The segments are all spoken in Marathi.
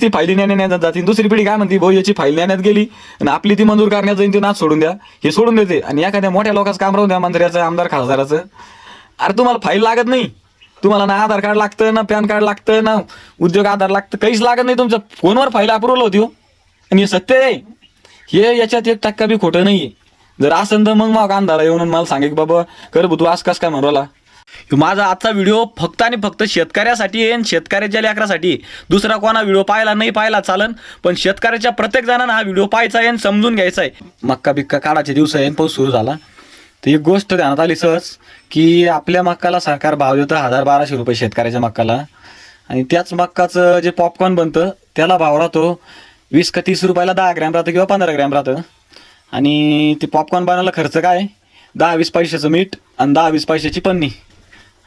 ती फायली नेण्यात जाते दुसरी पिढी काय म्हणते भाऊ याची फाईल नेण्यात गेली आणि आपली ती मंजूर करण्यात जाईल ती नाच सोडून द्या. हे सोडून देते. आणि एखाद्या मोठ्या लोकांचं काम राहून द्या मंत्र्याचं आमदार खासदाराचं. अरे तुम्हाला फाईल लागत नाही. तुम्हाला ना आधार कार्ड लागतं ना पॅन कार्ड लागतं ना उद्योग आधार लागतं. काहीच लागत नाही तुमच्या फोनवर फाईल अप्रुव्हल होती हो. आणि हे सत्य आहे. हे याच्यात एक टक्का बी खोटं नाहीये. जर असं तर मग मग अंधारा येऊन मला सांगे की बाबा कर तू आज कस काय म्हणला माझा आजचा व्हिडिओ फक्त आणि फक्त शेतकऱ्यासाठी आहे शेतकऱ्याच्या लेकरासाठी. दुसरा कोणा व्हिडिओ पाहायला नाही पाहायला चालन पण शेतकऱ्याच्या प्रत्येक जणांना हा व्हिडिओ पाहायचा आहे आणि समजून घ्यायचा आहे. मक्का बिक्का काढाचे दिवस आहे पाऊस सुरू झाला. तर एक गोष्ट ध्यानात आली सहज की आपल्या मक्काला सरकार भाव देतं हजार बाराशे रुपये शेतकऱ्याच्या मक्काला. आणि त्याच मक्काचं जे पॉपकॉर्न बनतं त्याला भाव राहतो वीस का तीस रुपयाला दहा ग्रॅम राहतं किंवा पंधरा ग्रॅम राहतं. आणि ते पॉपकॉर्न बनायला खर्च काय? दहा वीस पैशाचं मीठ आणि दहा वीस पैशाची पन्नी.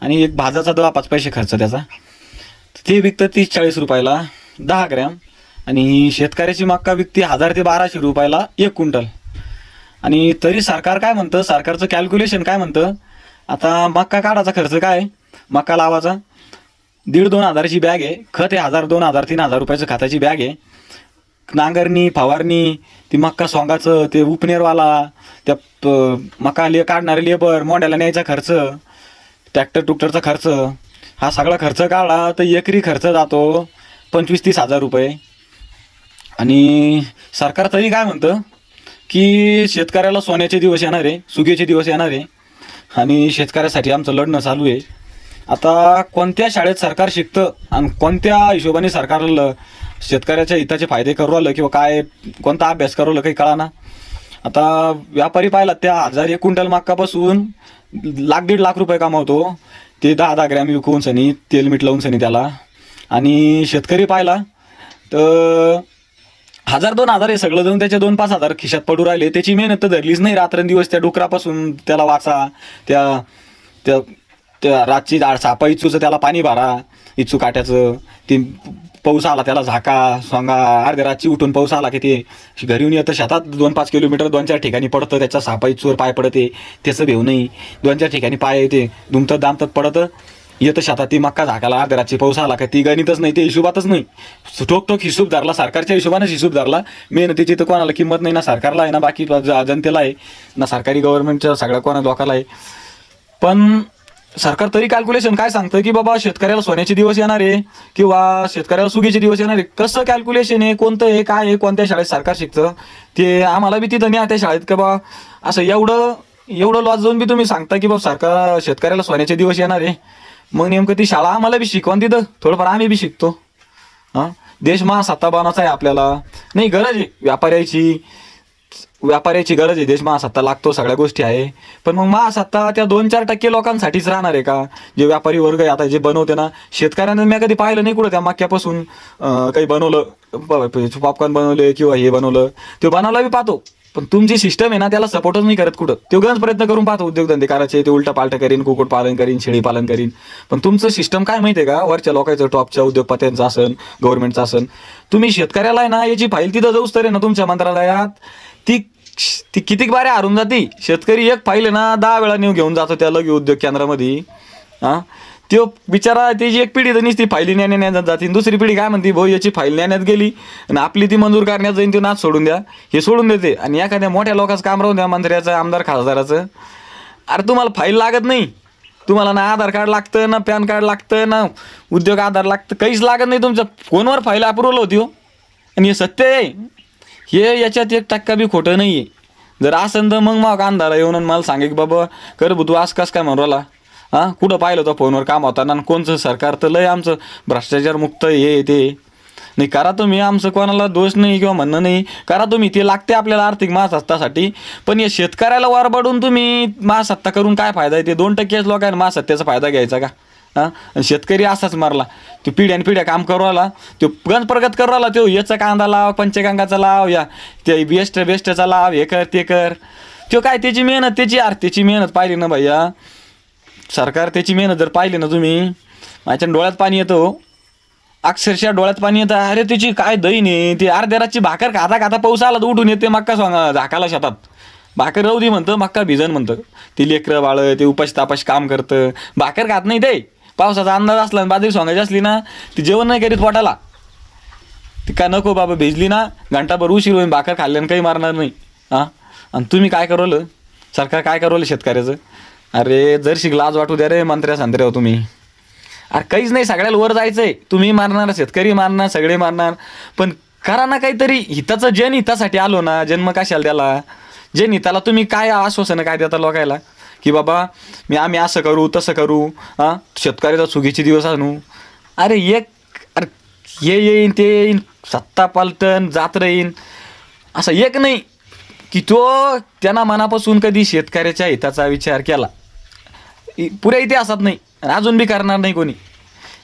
आणि एक भाजाचा दहा पाच पैसे खर्च त्याचा. ते विकतं तीस चाळीस रुपयाला दहा ग्रॅम. आणि शेतकऱ्याची मक्का विकते हजार ते बाराशे रुपयाला एक क्विंटल. आणि तरी सरकार काय म्हणतं? सरकारचं कॅल्क्युलेशन काय म्हणतं? आता मक्का काढायचा खर्च काय? मक्का लावायचा. दीड दोन हजाराची बॅग आहे. खत आहे हजार दोन हजार तीन हजार रुपयाचं खताची बॅग आहे. नांगरणी फवारणी ती मक्का सोंगाचं ते उपनेरवाला त्या प- मका ले काढणारे लेबर मोंड्याला न्यायचा खर्च. ट्रॅक्टर टुक्टरचा खर्च हा सगळा खर्च काढला तर एकरी खर्च जातो पंचवीस तीस हजार रुपये. आणि सरकार तरी काय म्हणतं की शेतकऱ्याला सोन्याचे दिवस येणार आहे सुगीचे दिवस येणार आहे आणि शेतकऱ्यासाठी आमचं लढणं चालू आहे. आता कोणत्या शाळेत सरकार शिकतं आणि कोणत्या हिशोबाने सरकार शेतकऱ्याच्या हिताचे फायदे करू किंवा काय कोणता अभ्यास करू राहिलं काही कळाना? आता व्यापारी पाहिला त्या हजार एक क्विंटल मागकापासून लाख दीड लाख रुपये कमावतो. ते दहा दहा ग्रॅम विकून सनी तेल मीठ लावून सनी त्याला. आणि शेतकरी पाहिला तर हजार दोन हजार हे सगळं जाऊन त्याचे दोन पाच हजार खिशात पडू राहिले. त्याची मेहनत तर धरलीच नाही रात्रंदिवस त्या डुकरापासून त्याला वाचा त्या त्या त्या रातची सापाईचूचं त्याला पाणी भरा. इचू काट्याचं ते पाऊस आला त्याला झाका सोंगा अर्ध्या रातची उठून पाऊस आला की ते घरी येऊन येतं. शेतात दोन पाच किलोमीटर दोन चार ठिकाणी पडतं त्याचा सापा इचूवर पाय पडते त्याचं भेऊ नाही. दोन चार ठिकाणी पाय येते दुमतात दामतात पडतं. येतं शेतात ती मक्का झाकायला अर्ध्या रातची पाऊस आला का ती गणितच नाही ते हिशोबातच नाही. ठोक ठोक हिशोब धरला सरकारच्या हिशोबानेच हिशोब धरला. मेहनतीची तर कोणाला किंमत नाही ना सरकारला आहे ना बाकी ज- जनतेला आहे ना सरकारी गव्हर्नमेंटच्या सगळ्या कोणा लोकाला आहे. पण सरकार तरी कॅल्क्युलेशन काय सांगतं की बाबा शेतकऱ्याला सोन्याचे दिवस येणार आहे किंवा शेतकऱ्याला सुगीचे दिवस येणार आहे? कसं कॅल्क्युलेशन आहे? कोणतं आहे? काय आहे? कोणत्या शाळेत सरकार शिकतं? ते आम्हाला बी तिथं नाही त्या शाळेत का बा? असं एवढं एवढं लॉस जाऊन बी तुम्ही सांगता की बाबा सरकार शेतकऱ्याला सोन्याचे दिवस येणार आहे. मग नेमकं ती शाळा आम्हाला बी शिकवण तिथं. थोडंफार आम्ही बी शिकतो. हां? देश महासत्ता सत्ताबानाचा आहे आपल्याला. नाही गरज आहे. व्यापाऱ्याची व्यापाऱ्याची गरज आहे. देश महासत्ता लागतो सगळ्या गोष्टी आहे. पण मग महासत्ता त्या दोन चार टक्के लोकांसाठीच राहणार आहे का? जे व्यापारी वर्ग आहे आता जे बनवते ना शेतकऱ्यांना मी कधी पाहिलं नाही कुठं. त्या मक्यापासून काही बनवलं पॉपकॉर्न बनवले किंवा हे बनवलं. ते बनवला बी पाहतो. पण तुमची सिस्टम आहे ना त्याला सपोर्टच नाही करत कुठं. ते गंज प्रयत्न करून पाहतो उद्योगधंदे करायचे ते उलटा पालटं करीन कुकुट पालन करीन शेळी पालन करीन. पण तुमचं सिस्टम काय माहिती आहे का? वरच्या लोकांचं टॉपच्या उद्योगपत्यांचं असन गव्हर्नमेंटचं असन. तुम्ही शेतकऱ्याला आहे ना याची फाईल तिथं जाऊच तर आहे ना तुमच्या मंत्रालयात. ती ती कितीक बारे हारून जाते? शेतकरी एक फाईल आहे ना दहा वेळा नेऊन घेऊन जातो त्या लघु उद्योग केंद्रामध्ये. हा? त्यो बिचारा त्याची एक पिढी तर ती फायली नेण्यात जाते. आणि दुसरी पिढी काय म्हणते भाऊ याची फाईल नेण्यात गेली आणि आपली ती मंजूर करण्यात जाईन ती नाच सोडून द्या. हे सोडून देते. आणि एखाद्या मोठ्या लोकांचं काम राहून द्या मंत्र्याचं आमदार खासदाराचं. अरे तुम्हाला फाईल लागत नाही. तुम्हाला ना आधार कार्ड लागतं ना पॅन कार्ड लागतं ना उद्योग आधार लागतं. काहीच लागत नाही तुमच्या फोनवर फाईल अप्रुव्हल होती हो? आणि हे सत्य आहे. हे याच्यात एक टक्का बी खोटं नाही आहे जर असेल तर मग मग अंधारा येऊन आणि मला सांगे की बाबा कर भाऊ तू आज कस काय म्हणून हां? कुठं पाहिलं होतं फोनवर काम होताना? आणि कोणचं? सरकार तर लय आमचं भ्रष्टाचार मुक्त हे ते. नाही करा तुम्ही आमचं कोणाला दोष नाही किंवा म्हणणं नाही. करा तुम्ही ते लागते आपल्याला आर्थिक महासत्तासाठी. पण या शेतकऱ्याला वरबाडून तुम्ही महासत्ता करून काय फायदा आहे? ते दोन टक्केच लोकांना महासत्तेचा फायदा घ्यायचा का? हां? आणि शेतकरी असाच मारला. तो पिढ्यान पिढ्या काम करू आला तो गंज प्रगत करू आला तो याचा कांदा लाव पंचगंगाचा लाव या ते बेस्ट बेस्टचा लाव हे कर ते कर. तो काय त्याची मेहनत त्याची यार त्याची मेहनत पाहिली ना भैया. सरकार त्याची मेहनत जर पाहिली ना तुम्ही माझ्या डोळ्यात पाणी येतं हो. अक्षरशः डोळ्यात पाणी येतं. अरे त्याची काय दही नाही ते अर्ध्या रातची भाकर खाता खाता पाऊस आला तर उठून येते मक्का स्वांग झाकाला शेतात. भाकर राहू दे म्हणतं मक्का भिजन म्हणतं. ते लेकरं बाळ ते उपाश तापाश काम करतं. भाकर खात नाही ते. पावसाचा अंदाज असला आणि बाजरी सोंगायची असली ना ती जेवण नाही करीत पोटाला. ती का नको बाबा भिजली ना घंटाभर उशीर होईन भाकर खाल्ल्यानं काही मारणार नाही. हां? आणि तुम्ही काय करवलं? सरकार काय करवलं शेतकऱ्याचं? अरे जर शिकला आज वाटू द्या रे मंत्र्या संत्र्या हो तुम्ही. अरे काहीच नाही सगळ्याला वर जायचं आहे तुम्ही मारणार शेतकरी मारणार सगळे मारणार. पण करा ना काहीतरी. हिताचं जन हितासाठी आलो ना जन्म कशाला त्याला जन हिताला तुम्ही काय आश्वासनं काय देता लोकायला? की बाबा मी आम्ही असं करू तसं करू हां? शेतकऱ्याचा चुकीचे दिवस आणू. अरे एक अरे हे येईन ते येईन सत्ता पालटन जात राहीन. असं एक नाही की तो त्यांना मनापासून कधी शेतकऱ्याच्या हिताचा विचार केला. इ- पुऱ्या इतिहासात नाही. आणि अजून बी करणार नाही कोणी.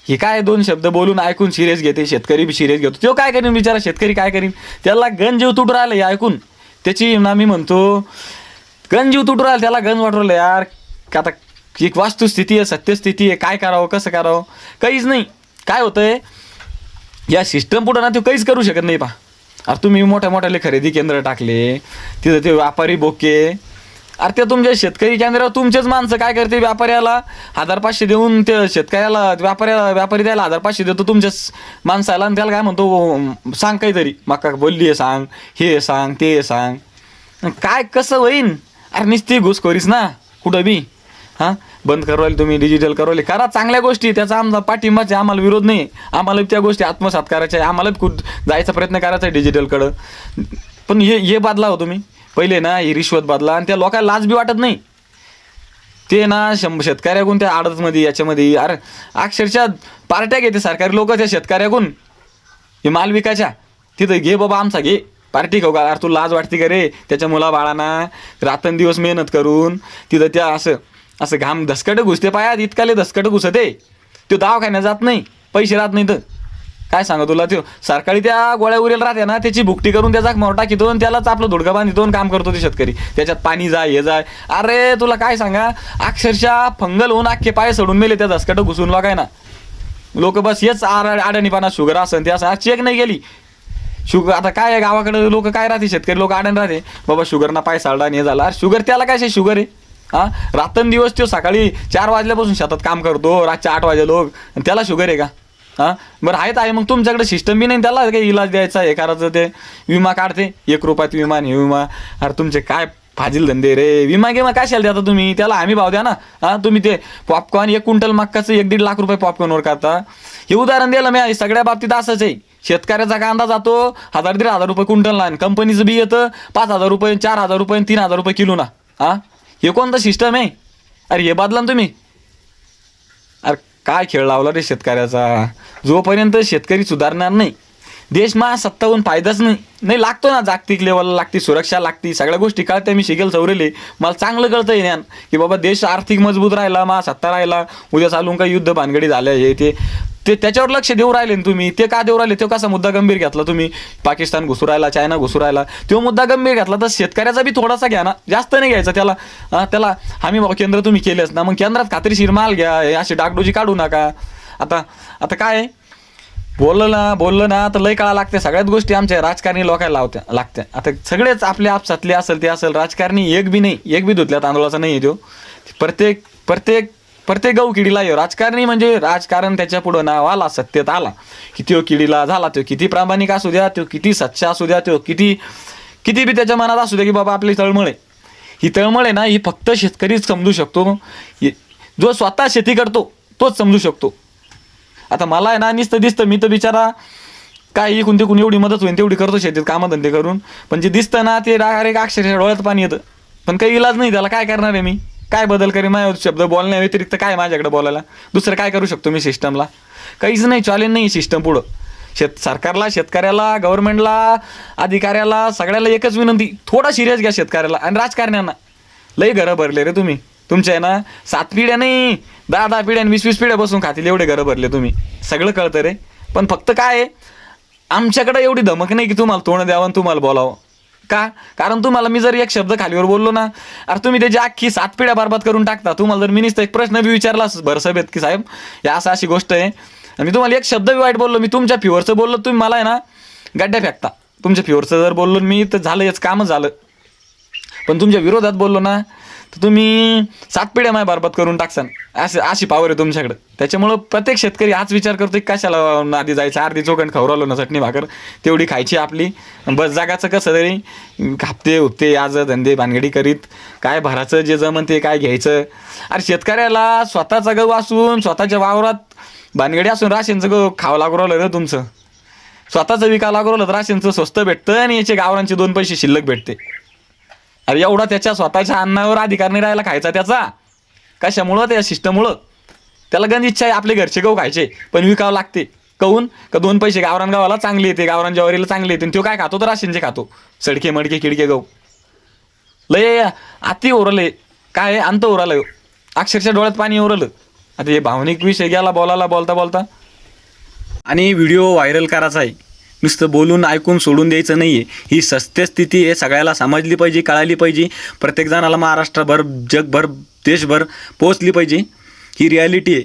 हे काय दोन शब्द बोलून ऐकून सिरियस घेते शेतकरी बी सिरियस घेतो. तो काय करीन बिचारा? शेतकरी काय करीन? त्याला गण जीव तुटू राहिलं हे ऐकून. त्याची ना मी म्हणतो गंजीव तुटू राहिला त्याला गंज वाटू राहिलं यार का आता एक वास्तुस्थिती आहे सत्यस्थिती आहे काय करावं कसं करावं? काहीच नाही. काय होतंय? या सिस्टम पुढं ना ते काहीच करू शकत नाही पा अरे तुम्ही मोठ्या मोठ्याले खरेदी केंद्र टाकले तिथं ते व्यापारी बोके. अरे ते तुमच्या शेतकरी केंद्रावर तुमचेच माणसं काय करते व्यापाऱ्याला? हजार पाचशे देऊन ते शेतकऱ्याला व्यापाऱ्याला व्यापारी द्यायला हजार पाचशे देतो तुमच्याच माणसाला आणि त्याला काय म्हणतो सांग काहीतरी. मका बोलली आहे सांग हे सांग ते सांग. काय कसं होईन? अरे निस्ती घुसखोरीस ना कुठं बी. हां? बंद करवाले तुम्ही डिजिटल करवायले. करा चांगल्या गोष्टी त्याचा आमचा पाठिंबाच आहे आम्हाला विरोध नाही. आम्हाला त्या गोष्टी आत्मसात करायच्या आहे. आम्हाला कुठ जायचा प्रयत्न करायचा आहे डिजिटलकडं पण हे हे बदला हो तुम्ही. पहिले ना ही रिश्वत बदला आणि त्या लोकांना लाज बी वाटत नाही. ते ना शंभ शेतकऱ्याकून त्या आडतमध्ये याच्यामध्ये अरे अक्षरशः पार्ट्या घेते सरकारी लोक त्या शेतकऱ्याकडून. हे माल विकायच्या. तिथं घे बाबा आमचा घे. पार्टी खाऊ का अरे तू लाज वाटते का रे? त्याच्या मुला बाळांना रात्रंदिवस मेहनत करून तिथं त्या असं असं घाम धसकट घुसते पायात इतकाले धसकट घुसते. तो दवाखान्यात जात नाही पैसे राहत नाही तर काय सांगा तुला तो सरकारी त्या गोळ्या उरेल राहते ना त्याची भुकटी करून त्याचा मोठा टाकीतो आणि त्यालाच आपलं धुडका बांधितो आणि काम करतो ते शेतकरी. त्याच्यात पाणी जाय हे जाय. अरे तुला काय सांगा अक्षरशः फंगल होऊन अख्खे पाय सोडून मेले त्या धसकट घुसून लोकाय ना लोक बस हेच आड अडाणीपणा शुगर असन ते असं. चेक नाही गेली शुगर आता काय आहे गावाकडे? लोक काय राहते? शेतकरी लोक आडण राहते. बाबा शुगरना पाय साडला आणि हे झाला. अरे शुगर त्याला काय शुगर आहे? हा? रात्रंदिवस तो सकाळी चार वाजल्यापासून शेतात काम करतो रातच्या आठ वाजे लोक. आणि त्याला शुगर आहे का? हां? बरं आहेत आहे. मग तुमच्याकडे सिस्टम बी नाही त्याला काही इलाज द्यायचा हे करायचं ते विमा काढते. एक रुपयात विमा हे विमा. अरे तुमचे काय फाजील धंदे रे? विमा गिमा कशाला देता तुम्ही? त्याला आम्ही भाव द्या ना. हां? तुम्ही ते पॉपकॉर्न एक क्विंटल मक्काचं एक दीड लाख रुपये पॉपकॉर्नवर करता हे उदाहरण दिलं मी सगळ्या बाबतीत असंच आहे. शेतकऱ्याचा कांदा जातो हजार दीड हजार रुपये क्विंटलला आणि कंपनीचं बी येतं पाच हजार रुपये चार हजार रुपये तीन हजार रुपये किलो ना. हा? हे कोणतं सिस्टम आहे? अरे हे बदला ना तुम्ही. अरे काय खेळ लावला रे शेतकऱ्याचा? जोपर्यंत शेतकरी सुधारणार नाही देश मा सत्ताहून फायदाच नाही. नाही लागतो ना जागतिक लेवलला लागती सुरक्षा लागती सगळ्या गोष्टी कळत्या. मी शिकेल चौरेले मला चांगलं कळतं आहे ज्ञान. की बाबा देश आर्थिक मजबूत राहिला मा सत्ता राहिला. उद्या चालून काही युद्ध भानगडी झाल्या हे ते. ते त्याच्यावर लक्ष देऊ राहिले ना तुम्ही. ते का देऊ राहिले? तो कसा मुद्दा गंभीर घेतला तुम्ही? पाकिस्तान घुसू राहिला चायना घुसू राहिला. तो मुद्दा गंभीर घेतला तर शेतकऱ्याचा बी थोडासा घ्या ना. जास्त नाही घ्यायचा त्याला. त्याला आम्ही केंद्र तुम्ही केलेच ना मग केंद्रात खात्रीशीर माल घ्या अशी डागडोजी काढू नका. आता आता काय? बोललं ना बोललं ना तर लय काळा लागते. सगळ्याच गोष्टी आमच्या राजकारणी लोकांना लावत्या लागत्या. आता सगळेच आपल्या आपसातले असेल ते असेल राजकारणी एक बी नाही एक बी धुतल्या तांदूळाचा नाही आहे तो. प्रत्येक प्रत्येक प्रत्येक गाव किडीला येऊ. राजकारणी म्हणजे राजकारण त्याच्या पुढं नाव आला सत्तेत आला. की हो किडीला झाला तो किती प्रामाणिक असू द्या तो किती सच्चा असू द्या तो किती किती बी त्याच्या मनात असू द्या की बाबा आपली तळमळ आहे. ही तळमळ आहे ना ही फक्त शेतकरीच समजू शकतो. जो स्वतः शेती करतो तोच समजू शकतो. आता मला आहे ना नुसतं दिसतं मी तर बिचारा काही इकून तिकून एवढी मदत होईल तेवढी करतो शेतीत कामधंदे करून. पण जे दिसतं ना ते डायरेक्ट अक्षरशः डोळ्यात पाणी येतं. पण काही इलाज नाही त्याला काय करणार आहे मी? काय बदल करी माझ्या शब्द बोलण्या व्यतिरिक्त काय माझ्याकडे बोलायला? दुसरं काय करू शकतो मी सिस्टमला काहीच नाही चॉलेंज नाही सिस्टम पुढं. शेत सरकारला शेतकऱ्याला गव्हर्नमेंटला अधिकाऱ्याला सगळ्याला एकच विनंती थोडा सिरियस घ्या शेतकऱ्याला आणि राजकारण्यांना. लई घरं भरले रे तुम्ही. तुमच्या आहे ना सात पिढ्या नाही दहा दहा पिढ्या आणि वीस वीस पिढ्या बसून खातील एवढे घरं भरले तुम्ही. सगळं कळतं रे. पण फक्त काय आहे आमच्याकडे एवढी धमक नाही की तुम्हाला तोंड द्यावं आणि तुम्हाला बोलावं. का? कारण तुम्हाला मी जर एक शब्द खालीवर बोललो ना अरे तुम्ही त्याची अख्खी सात पिढ्या बरबाद करून टाकता. तुम्हाला जर मी एक प्रश्न बी विचारला भरसभेत की साहेब? या असं अशी गोष्ट आहे. आणि मी तुम्हाला एक शब्द बी वाईट बोललो मी तुमच्या फ्युअरचं बोललो तुम्ही मला आहे ना गड्ड्या फेकता. तुमच्या फ्युअरचं जर बोललो मी तर झालं याचं कामच झालं. पण तुमच्या विरोधात बोललो ना तर तुम्ही सात पिढ्या माय बरबाद करून टाकसान. असं अशी पावर आहे तुमच्याकडे. त्याच्यामुळं प्रत्येक शेतकरी हाच विचार करतो की कशाला आधी जायचं? अर्धी चोकण खवरावलो ना चटणी भाकर? तेवढी खायची आपली. बस जागाचं कसं तरी हप्ते हुप्ते आज धंदे भानगडी करीत. काय भराचं जे जमन ते काय घ्यायचं? अरे शेतकऱ्याला स्वतःचा गहू असून स्वतःच्या वावरात भानगडी असून राशनचं गहू खावं लागू राहिलं ना तुमचं. स्वतःचं विकावं लागू राहिलं तर राशनचं स्वस्त भेटतं आणि याचे गावरांचे दोन पैसे शिल्लक भेटते. अरे एवढा त्याच्या स्वतःच्या अन्नावर अधिकार नाही राहायला खायचा त्याचा. कशामुळं? त्या शिष्टमुळं. त्याला गंज इच्छा आहे आपले घरचे गहू खायचे पण विकावं लागते. कहून? का दोन पैसे गावरान गावाला चांगले येते गावरान ज्वारीला चांगले येते आणि तो काय खातो? तर राशींचे खातो. सडके मडके किडके गहू. लय अति ओरले. काय आहे? अंत ओरलं. अक्षरशः डोळ्यात पाणी ओरलं. आता हे भावनिक विषय गेला बोलायला बोलता बोलता. आणि व्हिडिओ व्हायरल करायचा आहे. नुसतं बोलून ऐकून सोडून द्यायचं नाही आहे ही सत्य स्थिती आहे सगळ्याला समजली पाहिजे कळाली पाहिजे. प्रत्येकजणाला महाराष्ट्रभर जगभर देशभर पोचली पाहिजे. ही रियालिटी आहे.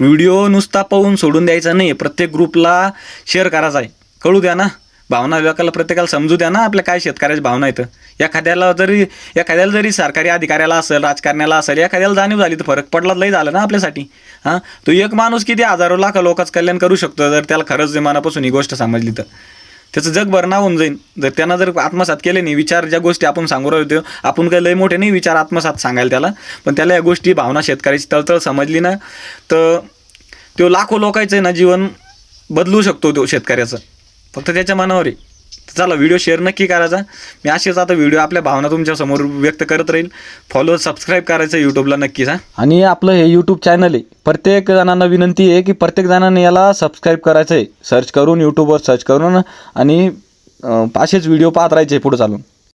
व्हिडिओ नुसता पाहून सोडून द्यायचा नाही आहे प्रत्येक ग्रुपला शेअर करायचा आहे. कळू द्या ना? भावना विभागाला प्रत्येकाला समजू द्या ना आपल्या काय शेतकऱ्याची भावना आहेत. एखाद्याला जरी एखाद्याला जरी सरकारी अधिकाऱ्याला असेल राजकारण्याला असेल एखाद्याला जाणीव झाली तर फरक पडला लई झालं ना आपल्यासाठी. हां? तो एक माणूस किती हजारो लाख लोकांचं कल्याण करू शकतो जर त्याला खरंच मनापासून ही गोष्ट समजली तर. त्याचं जगभर नाव होऊन जाईल जर त्यांना जर आत्मसात केले नाही विचार ज्या गोष्टी आपण सांगू राहिलो आपण काही लय मोठे नाही विचार आत्मसात सांगायला त्याला. पण त्याला या गोष्टी भावना शेतकऱ्याची तळतळ समजली ना तर तो लाखो लोकांचं ना जीवन बदलू शकतो तो शेतकऱ्याचं. फक्त त्याच्या मनावर आहे. चला व्हिडिओ शेअर नक्की करायचा. मी असेच आता व्हिडिओ आपल्या भावना तुमच्यासमोर व्यक्त करत राहील. फॉलो सबस्क्राईब करायचं यूट्यूबला नक्कीच हां. आणि आपलं हे यूट्यूब चॅनल आहे. प्रत्येक जणांना विनंती आहे की प्रत्येक जणांनी याला सबस्क्राईब करायचं आहे सर्च करून यूट्यूबवर सर्च करून आणि असेच व्हिडिओ पाहत राहायचे पुढे चालून.